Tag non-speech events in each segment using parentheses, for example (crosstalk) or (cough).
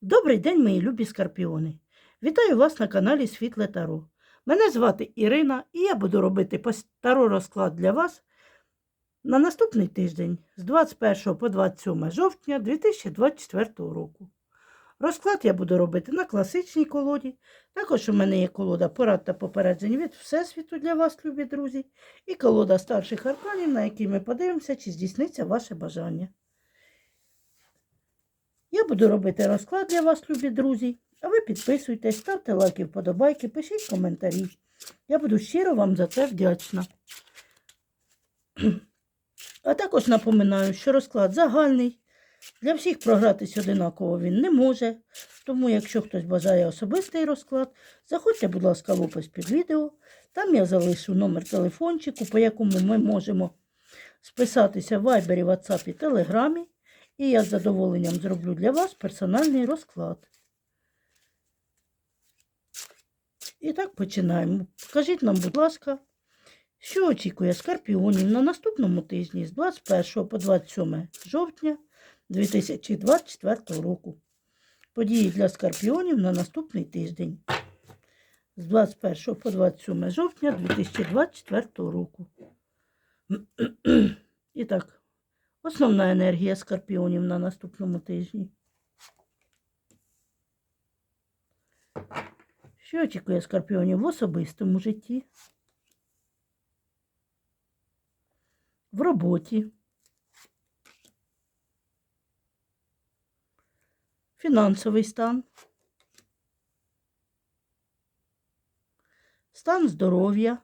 Добрий день, мої любі скорпіони! Вітаю вас на каналі Світле Таро. Мене звати Ірина, і я буду робити таро розклад для вас на наступний тиждень з 21 по 27 жовтня 2024 року. Розклад я буду робити на класичній колоді. Також у мене є колода порад та попереджень від Всесвіту для вас, любі друзі, і колода старших арканів, на якій ми подивимося, чи здійсниться ваше бажання. Буду робити розклад для вас, любі друзі. А ви підписуйтесь, ставте лайки, вподобайки, пишіть коментарі. Я буду щиро вам за це вдячна. А також напоминаю, що розклад загальний. Для всіх програтись одинаково він не може. Тому, якщо хтось бажає особистий розклад, заходьте, будь ласка, в опис під відео. Там я залишу номер телефончику, по якому ми можемо списатися в Вайбері, WhatsApp і Телеграмі. І я з задоволенням зроблю для вас персональний розклад. І так починаємо. Покажіть нам, будь ласка, що очікує скорпіонів на наступному тижні з 21 по 27 жовтня 2024 року. Події для скорпіонів на наступний тиждень з 21 по 27 жовтня 2024 року. (clears throat) І так. Основна енергія скорпіонів на наступному тижні. Що очікує скорпіонів в особистому житті? В роботі. Фінансовий стан. Стан здоров'я.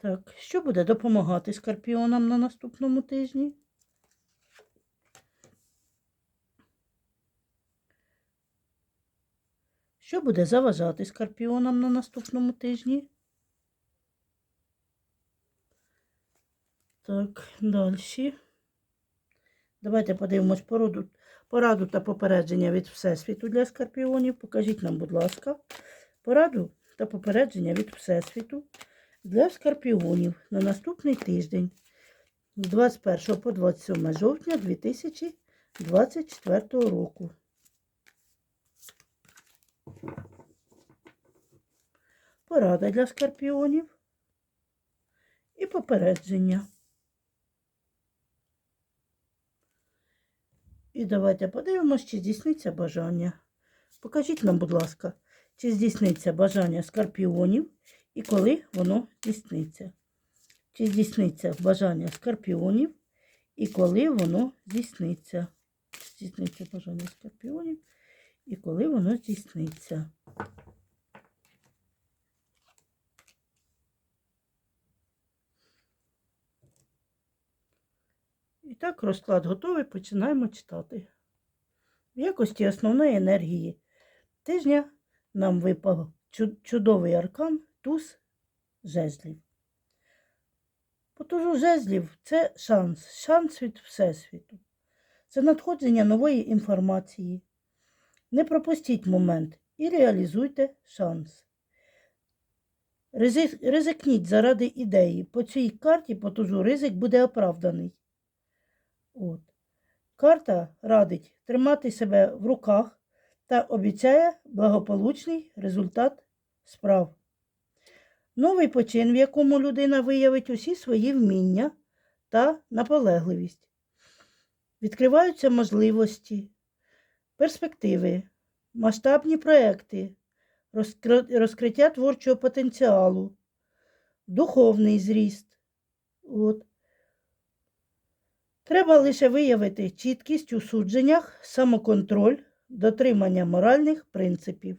Так, що буде допомагати скорпіонам на наступному тижні? Що буде заважати скорпіонам на наступному тижні? Так, далі. Давайте подивимось пораду, пораду та попередження від Всесвіту для скорпіонів. Покажіть нам, будь ласка, пораду та попередження від Всесвіту для скорпіонів на наступний тиждень з 21 по 27 жовтня 2024 року. Порада для скорпіонів і попередження. І давайте подивимось, чи здійсниться бажання. Покажіть нам, будь ласка, чи здійсниться бажання скорпіонів і коли воно здійсниться. Чи здійсниться бажання скорпіонів і коли воно здійсниться. Здійсниться бажання скорпіонів і коли воно здійсниться. І так, розклад готовий, починаємо читати. В якості основної енергії тижня нам випав чудовий аркан туз жезлів. По тузу жезлів це шанс, шанс від Всесвіту. Це надходження нової інформації. Не пропустіть момент і реалізуйте шанс. Ризикніть заради ідеї. По цій карті по тузу ризик буде оправданий. От. Карта радить тримати себе в руках та обіцяє благополучний результат справ. Новий почин, в якому людина виявить усі свої вміння та наполегливість. Відкриваються можливості, перспективи, масштабні проекти, розкриття творчого потенціалу, духовний зріст. От. Треба лише виявити чіткість у судженнях, самоконтроль, дотримання моральних принципів.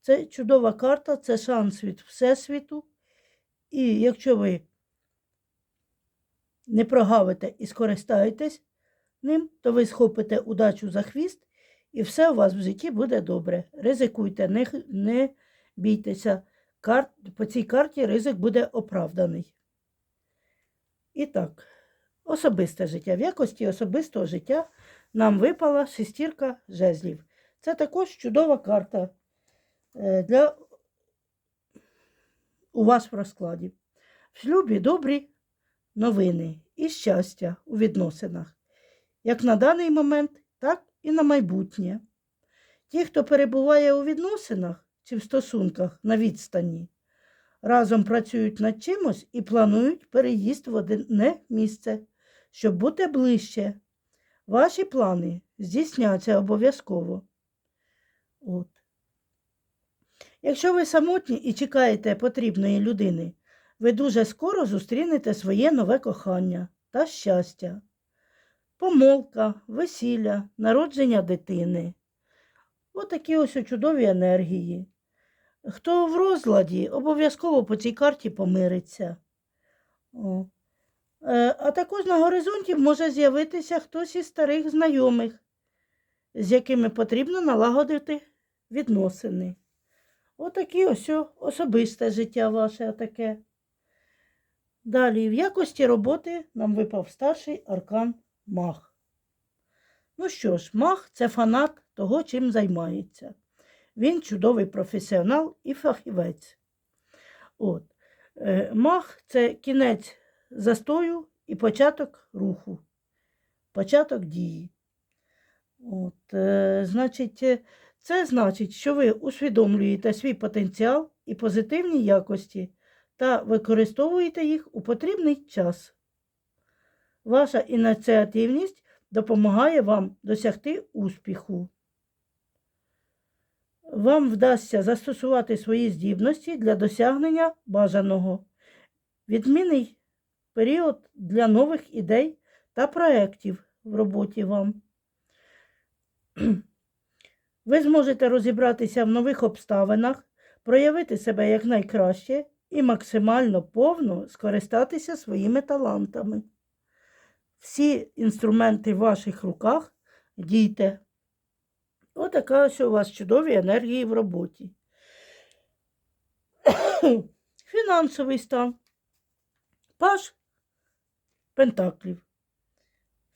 Це чудова карта, це шанс від Всесвіту. І якщо ви не прогавите і скористаєтесь ним, то ви схопите удачу за хвіст, і все у вас в житті буде добре. Ризикуйте, не, не бійтеся. Кар... По цій карті ризик буде оправданий. І так, особисте життя. В якості особистого життя нам випала шестірка жезлів. Це також чудова карта для у вас в розкладі. В шлюбі добрі новини і щастя у відносинах, як на даний момент, так і на майбутнє. Ті, хто перебуває у відносинах чи в стосунках на відстані, разом працюють над чимось і планують переїзд в одне місце, щоб бути ближче. Ваші плани здійсняться обов'язково. От. Якщо ви самотні і чекаєте потрібної людини, ви дуже скоро зустрінете своє нове кохання та щастя, помолка, весілля, народження дитини. Отакі ось чудові енергії. Хто в розладі, обов'язково по цій карті помириться. О. Е, А також на горизонті може з'явитися хтось із старих знайомих, з якими потрібно налагодити відносини. Отакі ось особисте життя ваше таке. Далі, в якості роботи нам випав старший аркан Мах. Ну що ж, Мах це фанат того, чим займається. Він чудовий професіонал і фахівець. От. Е, Мах це кінець застою і початок руху, початок дії. От, е, значить, е, це значить, що ви усвідомлюєте свій потенціал і позитивні якості та використовуєте їх у потрібний час. Ваша ініціативність допомагає вам досягти успіху. Вам вдасться застосувати свої здібності для досягнення бажаного. Відмінний період для нових ідей та проєктів в роботі вам. Ви зможете розібратися в нових обставинах, проявити себе якнайкраще і максимально повно скористатися своїми талантами. Всі інструменти в ваших руках дійте. Отака ось у вас чудові енергії в роботі. (coughs) Фінансовий стан. Паш Пентаклів.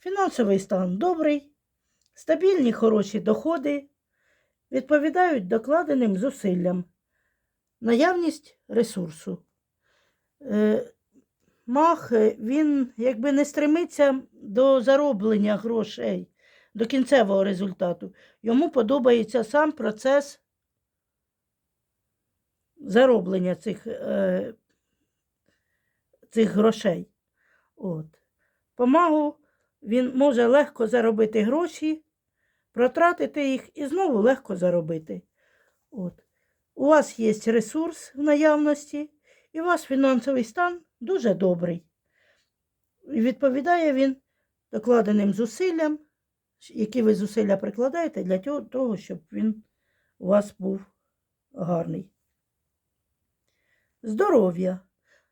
Фінансовий стан добрий, стабільні хороші доходи, відповідають докладеним зусиллям, наявність ресурсу. Е, Мах, е, він якби не стремиться до зароблення грошей, до кінцевого результату. Йому подобається сам процес зароблення цих, е, цих грошей. От. Помагу він може легко заробити гроші, протратити їх і знову легко заробити. От. У вас є ресурс в наявності, і у вас фінансовий стан дуже добрий. І відповідає він докладеним зусиллям, які ви зусилля прикладаєте для того, щоб він у вас був гарний. Здоров'я.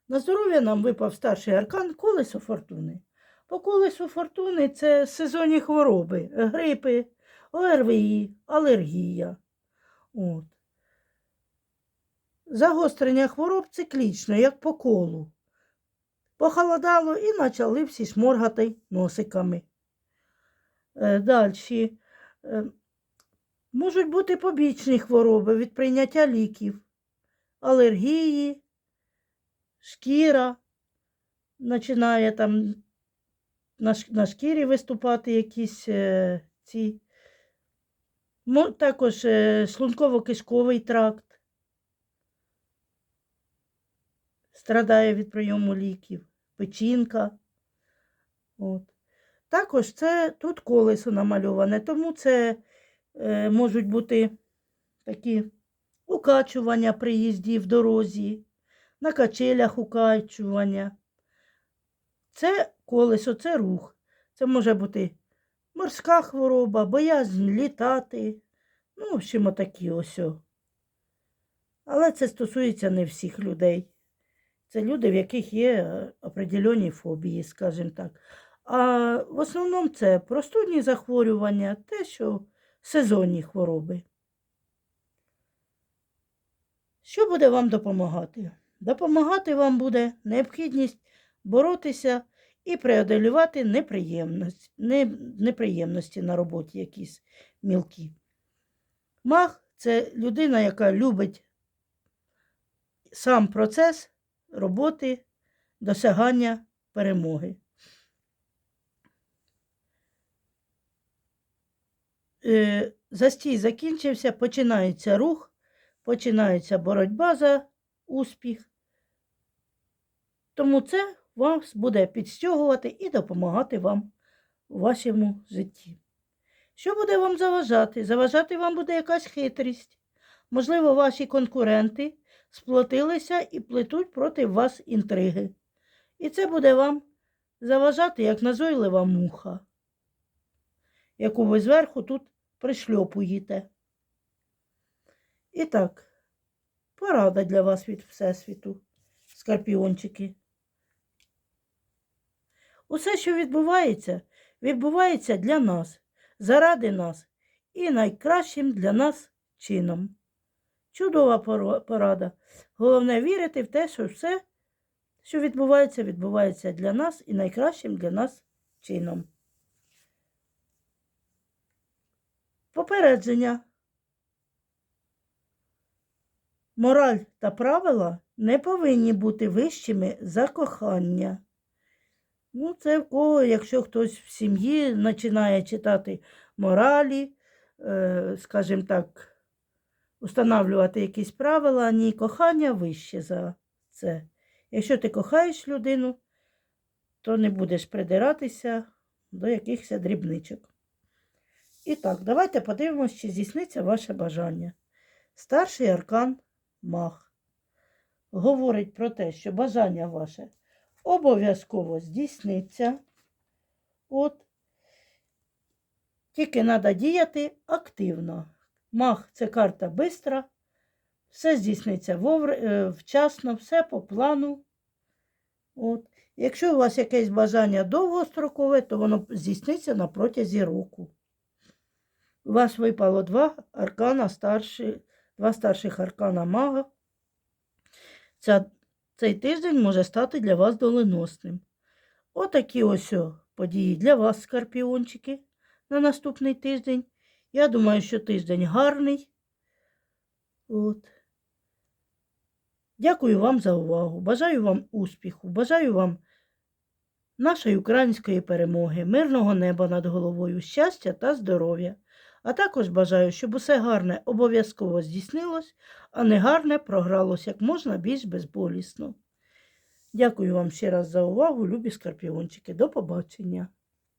На здоров'я нам випав старший аркан колесо фортуни. По колесу фортуни це сезонні хвороби, грипи, ОРВІ, алергія. От. Загострення хвороб циклічно, як по колу. Похолодало і почали всі шморгати носиками. Е, Далі. Е, Можуть бути побічні хвороби від прийняття ліків, алергії, шкіра починає там на, шкірі виступати якісь е, ці. Також е, шлунково-кишковий тракт страдає від прийому ліків, печінка. От. Також це тут колесо намальоване, тому це е, можуть бути такі укачування при їзді в дорозі, на качелях укачування. Це колесо, це рух. Це може бути морська хвороба, боязнь літати. Ну, в общем, отакі ось. Але це стосується не всіх людей. Це люди, в яких є е, определені фобії, скажімо так. А в основному це простудні захворювання, те, що сезонні хвороби. Що буде вам допомагати? Допомагати вам буде необхідність боротися і преодолювати неприємності, неприємності на роботі якісь мілкі. Маг це людина, яка любить сам процес роботи досягання перемоги. Е, Застій закінчився, починається рух, починається боротьба за успіх. Тому це вас буде підстягувати і допомагати вам у вашому житті. Що буде вам заважати? Заважати вам буде якась хитрість. Можливо, ваші конкуренти сплотилися і плетуть проти вас інтриги. І це буде вам заважати, як назойлива муха, яку ви зверху тут пришльопуєте. І так, порада для вас від Всесвіту, скорпіончики. Усе, що відбувається, відбувається для нас, заради нас і найкращим для нас чином. Чудова порада. Головне вірити в те, що все, що відбувається, відбувається для нас і найкращим для нас чином. Попередження. Мораль та правила не повинні бути вищими за кохання. Ну, це в кого, якщо хтось в сім'ї починає читати моралі, е, скажімо так, установлювати якісь правила, ні кохання вище за це. Якщо ти кохаєш людину, то не будеш придиратися до якихось дрібничок. І так, давайте подивимось, чи здійсниться ваше бажання. Старший аркан мах говорить про те, що бажання ваше обов'язково здійсниться. От. Тільки треба діяти активно. Мах це карта бистра, все здійсниться е, вчасно, все по плану. От. Якщо у вас якесь бажання довгострокове, то воно здійсниться на протязі року. У вас випало два аркана старші, два старших аркана мага. Ця, цей тиждень може стати для вас доленосним. Отакі ось події для вас, скорпіончики, на наступний тиждень. Я думаю, що тиждень гарний. От. Дякую вам за увагу. Бажаю вам успіху. Бажаю вам нашої української перемоги, мирного неба над головою, щастя та здоров'я. А також бажаю, щоб усе гарне обов'язково здійснилось, а негарне програлось як можна більш безболісно. Дякую вам ще раз за увагу, любі скорпіончики. До побачення.